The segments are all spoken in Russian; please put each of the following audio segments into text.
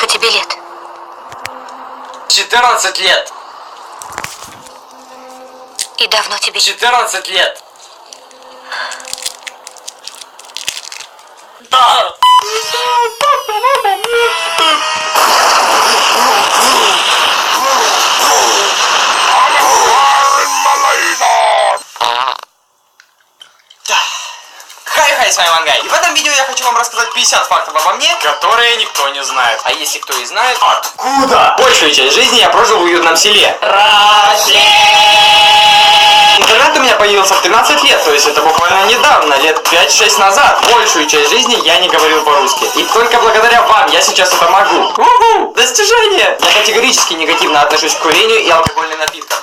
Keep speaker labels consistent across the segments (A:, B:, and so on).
A: Сколько тебе лет?
B: 14 лет.
A: И давно тебе...
B: 14 лет. Да. Хай-хай, с вами Мангай. И в этом видео я хочу вам рассказать 50 фактов обо мне,
C: которые никто не знает.
B: а если кто и знает,
C: Откуда?
B: большую часть жизни я прожил в уютном селе. Интернет у меня появился в 13 лет, то есть это буквально недавно, лет 5-6 назад. Большую часть жизни я не говорил по-русски. И только благодаря вам я сейчас это могу. Уху! Достижение! Я категорически негативно отношусь к курению и алкогольным напиткам.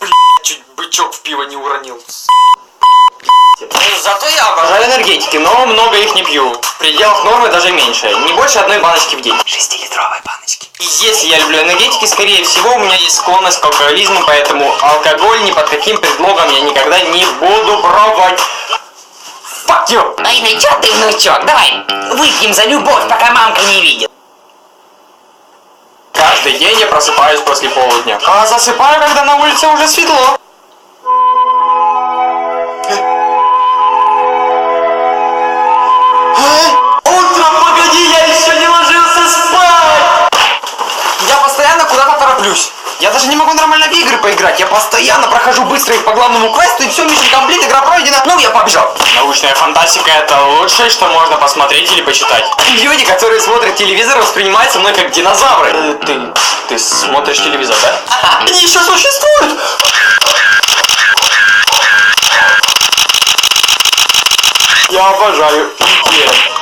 B: Блин, чуть бычок в пиво не уронил. Зато я обожаю энергетики, но много их не пью. В пределах нормы даже меньше. Не больше одной баночки в день. Шестилитровой баночки. И если я люблю энергетики, скорее всего, у меня есть склонность к алкоголизму, поэтому алкоголь ни под каким предлогом я никогда не буду пробовать. Fuck you!
D: Ай, ну чё ты, внучок, давай выпьем за любовь, пока мамка не видит.
B: Каждый день я просыпаюсь после полудня. А засыпаю, когда на улице уже светло. Тороплюсь. Я даже не могу нормально в игры поиграть. Я постоянно прохожу быстро их по главному квесту, и все, миссия комплит, игра пройдена. Ну, я побежал.
C: Научная фантастика это лучшее, что можно посмотреть или почитать.
B: Люди, которые смотрят телевизор, воспринимаются мной как динозавры. Э, Ты, ты смотришь телевизор, да? Они еще существуют! Я обожаю.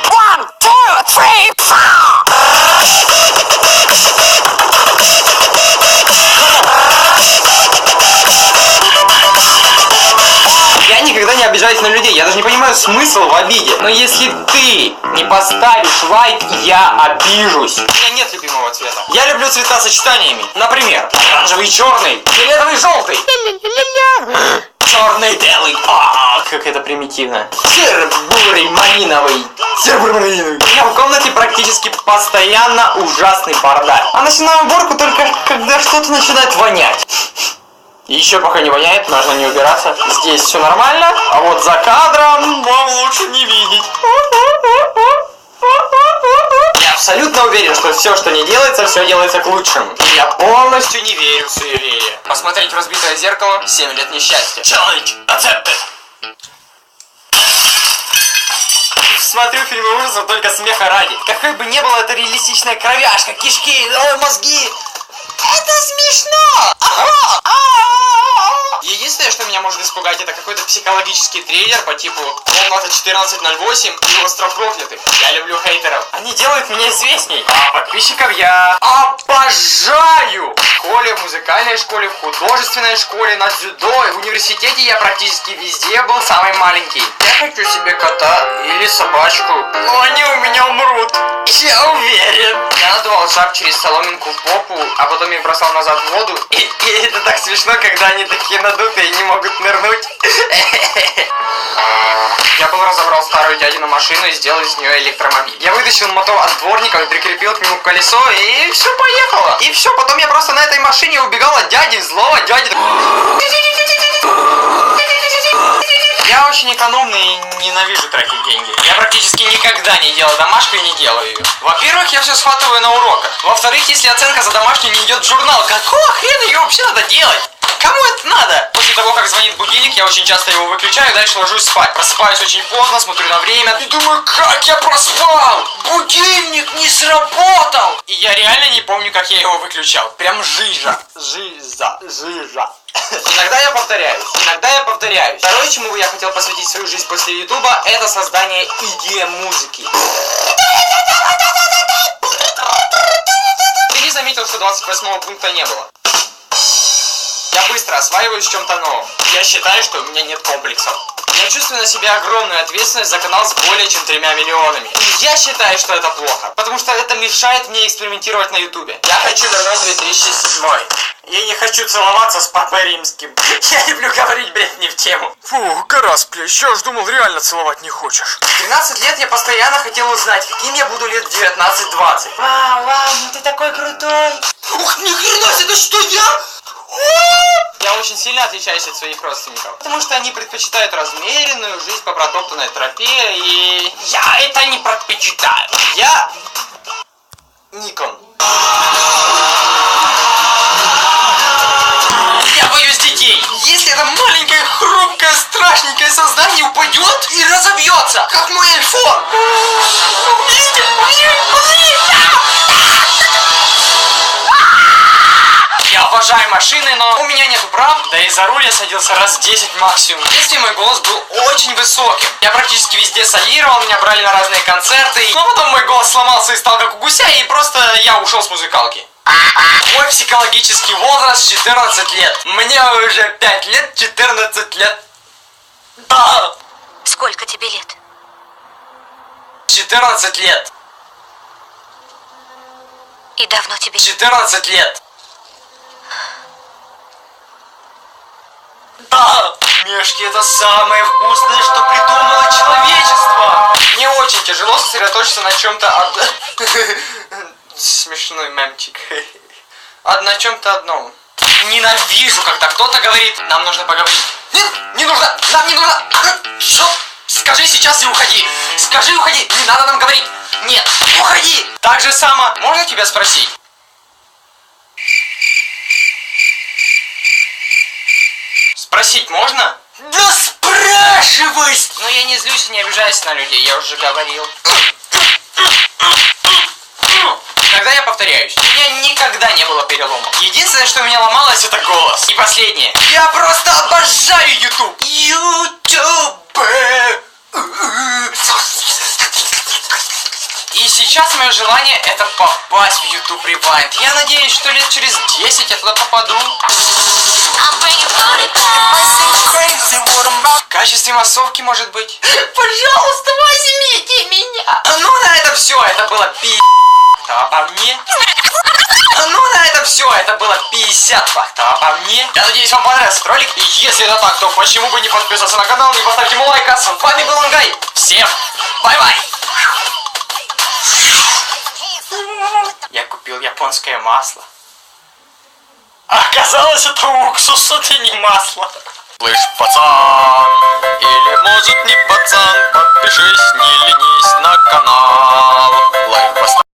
D: One, two, three,
B: обижаюсь на людей, я даже не понимаю смысл в обиде. Но если ты не поставишь лайк, я обижусь. У меня нет любимого цвета. Я люблю цвета сочетаниями. Например, оранжевый и черный, фиолетовый и желтый. Черный белый. А, как это примитивно. Серо-бурый малиновый. Серо-бурый малиновый. У меня в комнате практически постоянно ужасный бардак. А начинаю уборку только когда что-то начинает вонять. Еще пока не воняет, можно не убираться. Здесь все нормально, а вот за кадром вам лучше не видеть. Я абсолютно уверен, что все, что не делается, все делается к лучшему. Я полностью не верю в суеверие. Посмотреть в разбитое зеркало 7 лет несчастья.
C: Challenge accepted.
B: Смотрю фильмы ужасов только смеха ради. Какой бы ни было это реалистичная кровяшка, кишки, ой, мозги. Это смешно! Единственное, что меня может испугать, это какой-то психологический триллер по типу «Комната 1408» и «Остров проклятых». Я люблю хейтеров. Они делают меня известней. А подписчиков я обожаю! В школе, в музыкальной школе, в художественной школе, на дзюдо в университете я практически везде был самый маленький. Я хочу себе кота или собачку, но они у меня умрут. Я уверен. Я надувал жаб через соломинку в попу, а потом их бросал назад в воду. И, и это так смешно, когда они такие надутые и не могут нырнуть. Я был разобрал старую дядину машину и сделал из нее электромобиль. Я вытащил мотор от дворника прикрепил к нему колесо, и все поехало. И все, потом я просто на этой машине убегал от дяди, злого дяди. Экономный и ненавижу тратить деньги. Я практически никогда не делаю домашку и не делаю ее. Во-первых, я все схватываю на уроках. Во-вторых, если оценка за домашнюю не идет в журнал, какого хрена ее вообще надо делать? Кому это надо? После того, как звонит будильник, я очень часто его выключаю дальше ложусь спать. Просыпаюсь очень поздно, смотрю на время и думаю, как я проспал! Будильник не сработал! И я реально не помню, как я его выключал. Прям жижа. Жиза. Жижа. Иногда я повторяюсь, иногда я повторяюсь. Второе, чему я хотел посвятить свою жизнь после Ютуба, это создание идеи музыки. Ты не заметил, что 28 пункта не было? Я быстро осваиваюсь чем-то новом. Я считаю, что у меня нет комплексов. Я чувствую на себе огромную ответственность за канал с более чем тремя миллионами. И я считаю, что это плохо, потому что это мешает мне экспериментировать на ютубе. Я хочу вернуть 2007.
C: Я не хочу целоваться с папой римским. Я люблю говорить, блядь, не в тему.
B: Фу, гора сплещ, я ж думал, реально целовать не хочешь. 13 лет я постоянно хотел узнать, каким я буду лет 19-20.
D: Вау, вау, ну ты такой крутой.
B: Ух, ни хрена себе, это что я? Я очень сильно отличаюсь от своих родственников, потому что они предпочитают размеренную жизнь по протоптанной тропе и...
D: Я это не предпочитаю.
B: Я... Никон. Страшненькое создание упадет и разобьется, как мой уберите, уберите! Я обожаю машины, но у меня нет прав. Да и за руль я садился раз 10 максимум. В детстве мой голос был очень высоким. Я практически везде солировал, меня брали на разные концерты. Но потом мой голос сломался и стал как у гуся, и просто я ушел с музыкалки. Мой психологический возраст 14 лет. Мне уже 5 лет, 14 лет. Да,
A: Сколько тебе лет?
B: 14 лет.
A: И давно тебе...
B: 14 лет. Да! Мешки это самое вкусное, что придумало человечество! Мне очень тяжело сосредоточиться на чем-то од... Смешной мемчик. Од на чем-то одном. Ненавижу, когда кто-то говорит, нам нужно поговорить. Нет, не нужно, нам не нужно. Что? Скажи сейчас и уходи. Скажи и уходи. Не надо нам говорить. Нет, уходи. Так же само. Можно тебя спросить? Спросить можно? Да спрашивай! Ну я не злюсь и не обижаюсь на людей, я уже говорил. Когда я повторяюсь, у меня никогда не было перелома. Единственное, что меня ломалось, это голос. И последнее. Я просто обожаю YouTube. YouTube. И сейчас мое желание это попасть в YouTube Rewind. Я надеюсь, что лет через 10 я туда попаду. В качестве массовки, может быть. Пожалуйста, возьмите меня. Ну, на это все, это было пи... А по мне? Это было 50 фактов, по мне? Я надеюсь, вам понравился ролик, и если это так, то почему бы не подписаться на канал, не поставить ему лайк, а с вами был Ангай. Всем бай-бай! Я купил японское масло. Оказалось, это уксус, это не масло. Слышь, пацан, или может не пацан, подпишись, не ленись на канал. Лайк поставь.